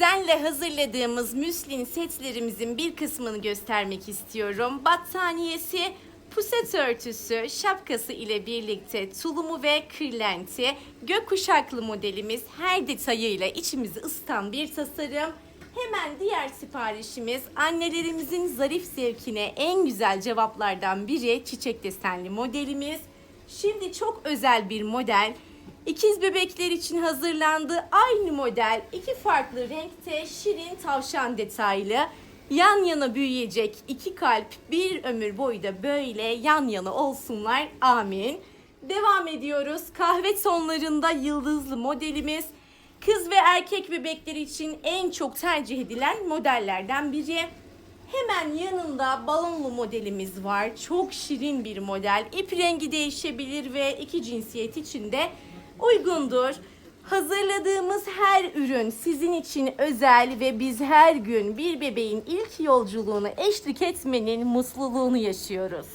özenle hazırladığımız müslin setlerimizin bir kısmını göstermek istiyorum. Battaniyesi, puset örtüsü, şapkası ile birlikte tulumu ve kırlenti, gökkuşaklı modelimiz her detayıyla içimizi ısıtan bir tasarım. Hemen diğer siparişimiz annelerimizin zarif zevkine en güzel cevaplardan biri çiçek desenli modelimiz. Şimdi çok özel bir model. İkiz bebekler için hazırlandı. Aynı model iki farklı renkte şirin tavşan detaylı. Yan yana büyüyecek iki kalp bir ömür boyu da böyle yan yana olsunlar. Amin. Devam ediyoruz. Kahve tonlarında yıldızlı modelimiz. Kız ve erkek bebekler için en çok tercih edilen modellerden biri. Hemen yanında balonlu modelimiz var. Çok şirin bir model. İp rengi değişebilir ve iki cinsiyet için de uygundur. Hazırladığımız her ürün sizin için özel ve biz her gün bir bebeğin ilk yolculuğunu eşlik etmenin mutluluğunu yaşıyoruz.